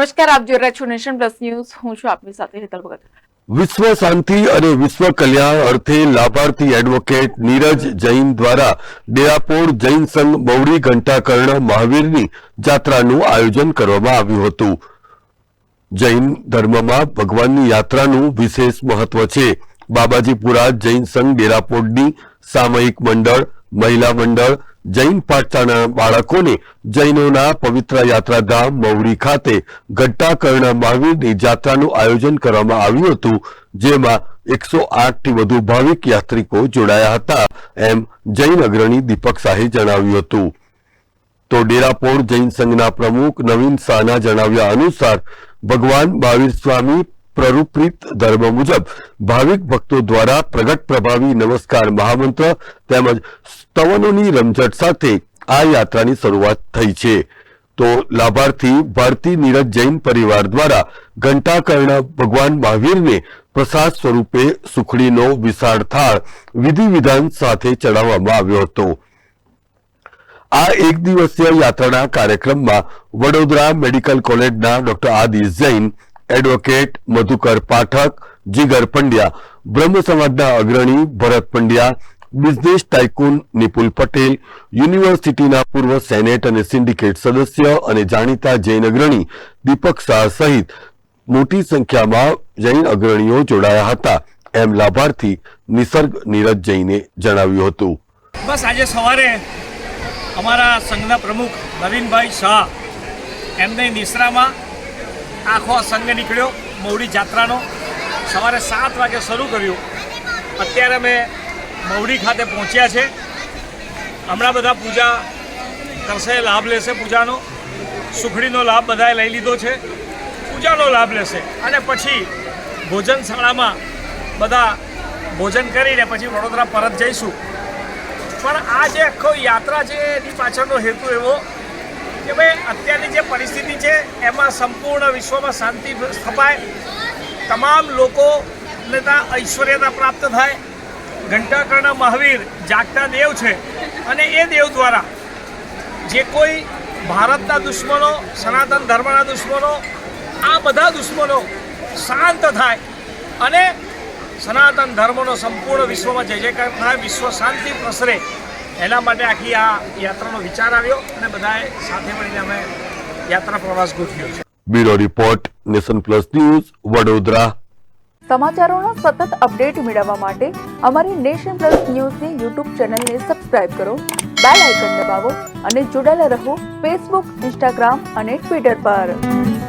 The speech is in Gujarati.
નમસ્કાર, આપ જોઈ રહ્યા છો નેશન પ્લસ ન્યૂઝ. હું છું આપની સાથે હેતલ ભગત. વિશ્વ શાંતિ અને વિશ્વ કલ્યાણ અર્થે લાભાર્થી એડવોકેટ નીરજ જૈન દ્વારા ડેરાપોર જૈન સંઘ બૌરી ઘંટાકર્ણ મહાવીરની જાત્રાનું આયોજન કરવામાં આવ્યું હતું. જૈન ધર્મમાં ભગવાનની યાત્રાનું વિશેષ મહત્વ છે. બાબાજીપુરા જૈન સંઘ ડેરાપોરની સામયિક મંડળ, મહિલા મંડળ જૈન પાઠશાળાના બાળકોને જૈનોના પવિત્ર યાત્રાધામ મૌરી ખાતે ઘટ્ટાકર્ણ મહાવીરની જાત્રાનું આયોજન કરવામાં આવ્યું હતું, જેમાં એકસો થી વધુ ભાવિક યાત્રિકો જોડાયા હતા, એમ જૈન અગ્રણી દીપક શાહે જણાવ્યું હતું. તો ડેરાપોર જૈન સંઘના પ્રમુખ નવીન શાહના જણાવ્યા અનુસાર, ભગવાન મહાવીર સ્વામી પ્રરૂપિત ધર્મ મુજબ ભાવિક ભક્તો દ્વારા પ્રગટ પ્રભાવી નમસ્કાર મહામંત્ર તેમજ સ્તવનોની રમઝટ સાથે આ યાત્રાની શરૂઆત થઈ છે. તો લાભાર્થી ભારતી નીરજ જૈન પરિવાર દ્વારા ઘંટાકર્ણ ભગવાન મહાવીરને પ્રસાદ સ્વરૂપે સુખડીનો વિશાળ થાળ વિધિ વિધાન સાથે ચડાવવામાં આવ્યો હતો. આ એક દિવસીય યાત્રાના કાર્યક્રમમાં વડોદરા મેડિકલ કોલેજના ડોક્ટર આદિશ જૈન એડવોકેટ મધુકર પાઠક જીગર પંડ્યા, બ્રહ્મ સમાજના અગ્રણી ભરત પંડ્યા, બિઝનેસ ટાઇકુન નિપુલ પટેલ, યુનિવર્સિટીના પૂર્વ સેનેટ અને સિન્ડિકેટ સદસ્ય અને જાણીતા જૈન અગ્રણી દીપક શાહ સહિત મોટી સંખ્યામાં જૈન અગ્રણીઓ જોડાયા હતા. એમ લાભાર્થી નિસર્ગ નીરજ જૈને જણાવ્યું હતું. બસ આજે સવારે અમારા સંઘના પ્રમુખ નવીનભાઈ શાહ એમને નિશ્રામાં આખો સંઘ નીકળ્યો, મહુડી જાત્રાનો. સવારે સાત વાગે શરૂ કર્યું. અત્યારે અમે મવડી ખાતે પહોંચ્યા છે. હમણાં બધા પૂજા કરશે, લાભ લેશે પૂજાનો. સુખડીનો લાભ બધાએ લઈ લીધો છે. પૂજાનો લાભ લેશે. અને પછી ભોજનશાળામાં બધા ભોજન કરીને પછી વડોદરા પરત જઈશું. પણ આ જે આખો યાત્રા છે, એની પાછળનો હેતુ એવો કે ભાઈ, અત્યારની જે પરિસ્થિતિ છે, એમાં સંપૂર્ણ વિશ્વમાં શાંતિ સ્થપાય. તમામ લોકોને ત્યાં ઐશ્વર્યતા પ્રાપ્ત થાય. ઘંટાકર્ણ મહાવીર જાગતા દેવ છે. અને એ દેવ દ્વારા જે કોઈ ભારતના દુશ્મનો, સનાતન ધર્મના દુશ્મનો, આ બધા દુશ્મનો શાંત થાય અને સનાતન ધર્મનો સંપૂર્ણ વિશ્વમાં જય જયકાર થાય, વિશ્વ શાંતિ પ્રસરે. એના માટે આખી આ યાત્રાનો વિચાર આવ્યો અને બધાએ સાથે મળીને અમે યાત્રા પ્રવાસ ગોઠવ્યો છે. Bureau report nation plus news Vadodara. સમાચારોના સતત અપડેટ મેળવવા માટે અમારી નેશન પ્લસ ન્યૂઝની યુટ્યુબ ચેનલને સબસ્ક્રાઇબ કરો બેલ આઇકન દબાવો અને જોડાયેલા રહો ફેસબુક ઇન્સ્ટાગ્રામ અને ટ્વિટર પર.